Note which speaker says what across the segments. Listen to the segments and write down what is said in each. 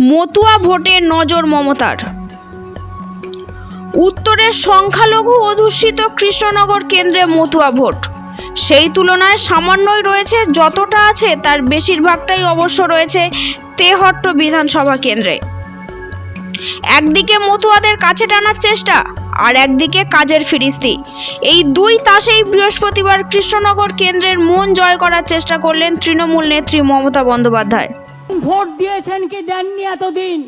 Speaker 1: মতুয়া ভোটে নজর মমতার। উত্তরের সংখ্যালঘু অধ্যুষিত কৃষ্ণনগর কেন্দ্রে মতুয়া ভোট। সেই তুলনায় সামান্যই রয়েছে, যতটা আছে তার বেশিরভাগটাই অবশ্য রয়েছে তেহট্ট বিধানসভা কেন্দ্রে। একদিকে মতুয়াদের কাছে টানার চেষ্টা, আর একদিকে কাজের ফিরিস্তি। এই দুই তাসেই বৃহস্পতিবার কৃষ্ণনগর কেন্দ্রের মন জয় করার চেষ্টা করলেন তৃণমূল নেত্রী মমতা বন্দ্যোপাধ্যায়।
Speaker 2: ভোট দিয়েছেন কি দেননি এতদিন?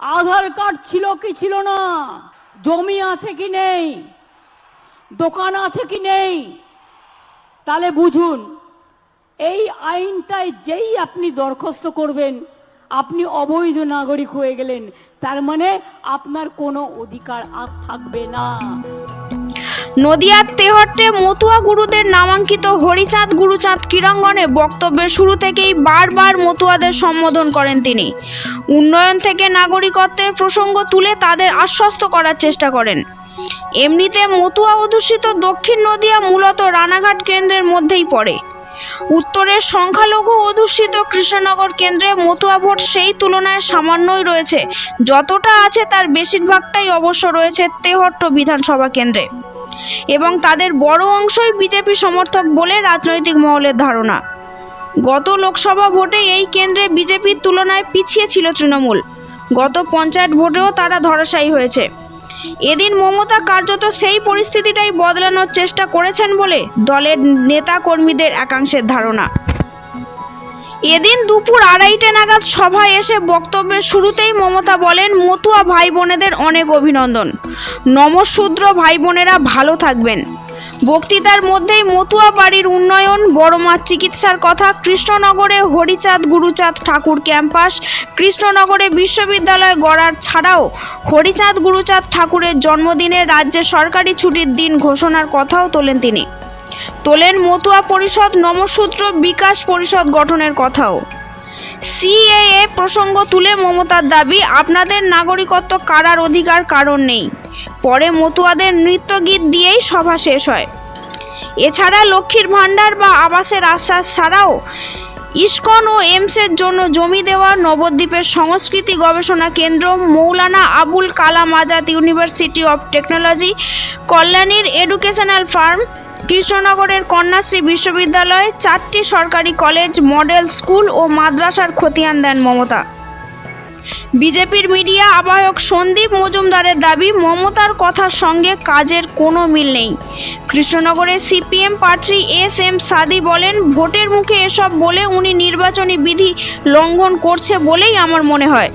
Speaker 2: আধার কার্ড ছিল কি ছিল না? জমি আছে কি নেই? দোকান আছে কি নেই? তাহলে বুঝুন, এই আইনটায় যেই আপনি দরখাস্ত করবেন, আপনি অবৈধ নাগরিক হয়ে গেলেন, তার মানে আপনার কোনো অধিকার আর থাকবে না।
Speaker 1: নদিয়ার তেহট্টে মতুয়া গুরুদের নামাঙ্কিত হরিচাঁদ গুরুচাঁদ ক্রীড়াঙ্গনে বক্তব্যের শুরু থেকেই বারবার মতুয়াদের সম্বোধন করেন তিনি। উন্নয়ন থেকে নাগরিকত্বের প্রসঙ্গ তুলে তাদের আশ্বস্ত করার চেষ্টা করেন। এমনিতে মতুয়া অধ্যুষিত দক্ষিণ নদিয়া মূলত রানাঘাট কেন্দ্রের মধ্যেই পড়ে। উত্তরের সংখ্যালঘু অধ্যুষিত কৃষ্ণনগর কেন্দ্রে মতুয়া ভোট সেই তুলনায় সামান্যই রয়েছে, যতটা আছে তার বেশিরভাগটাই অবশ্য রয়েছে তেহট্ট বিধানসভা কেন্দ্রে। এবং তাদের বড় অংশই বিজেপি সমর্থক বলে রাজনৈতিক মহলের ধারণা। গত লোকসভা ভোটে এই কেন্দ্রে বিজেপির তুলনায় পিছিয়ে ছিল তৃণমূল। গত পঞ্চায়েত ভোটেও তারা ধরাশায়ী হয়েছে। এদিন মমতা কার্যত সেই পরিস্থিতিটাই বদলানোর চেষ্টা করেছেন বলে দলের নেতা কর্মীদের একাংশের ধারণা। এদিন দুপুর আড়াইটে নাগাদ সভায় এসে বক্তব্যের শুরুতেই মমতা বলেন, মতুয়া ভাই বোনেদের অনেক অভিনন্দন। নমশূদ্র ভাই বোনেরা ভালো থাকবেন। বক্তৃতার মধ্যেই মতুয়া বাড়ির উন্নয়ন বড়মার চিকিৎসার কথা, কৃষ্ণনগরে হরিচাঁদ, গুরুচাঁদ ঠাকুর ক্যাম্পাস, কৃষ্ণনগরে বিশ্ববিদ্যালয় গড়ার ছাড়াও হরিচাঁদ, গুরুচাঁদ ঠাকুরের জন্মদিনে রাজ্যে সরকারি ছুটির দিন ঘোষণার কথাও তোলেন তিনি। তোলেন মতুয়া পরিষদ নমসূত্র বিকাশ পরিষদ গঠনের কথাও। সিএএ প্রসঙ্গ তুলে মমতার দাবি, আপনাদের নাগরিকত্ব কারার অধিকার কারণ নেই। পরে মতুয়াদের নৃত্যগীত দিয়েই সভা শেষ হয়। এছাড়া লক্ষ্মীর ভাণ্ডার বা আবাসের আশ্বাস ছাড়াও ইস্কন ও এমসের জন্য জমি দেওয়া নবদ্বীপের সংস্কৃতি গবেষণা কেন্দ্র Maulana Abul Kalam Azad university of technology, কল্যাণীর educational farm কৃষ্ণনগরের কন্যাশ্রী বিশ্ববিদ্যালয়ে চারটি সরকারি কলেজ, মডেল স্কুল ও মাদ্রাসার খতিয়ান দেন মমতা। বিজেপির মিডিয়া আবাহক সন্দীপ মজুমদারের দাবি, মমতার কথার সঙ্গে কাজের কোনো মিল নেই। কৃষ্ণনগরের সিপিএম প্রার্থী এস এম সাদি বলেন, ভোটের মুখে এসব বলে উনি নির্বাচনী বিধি লঙ্ঘন করছে বলেই আমার মনে হয়।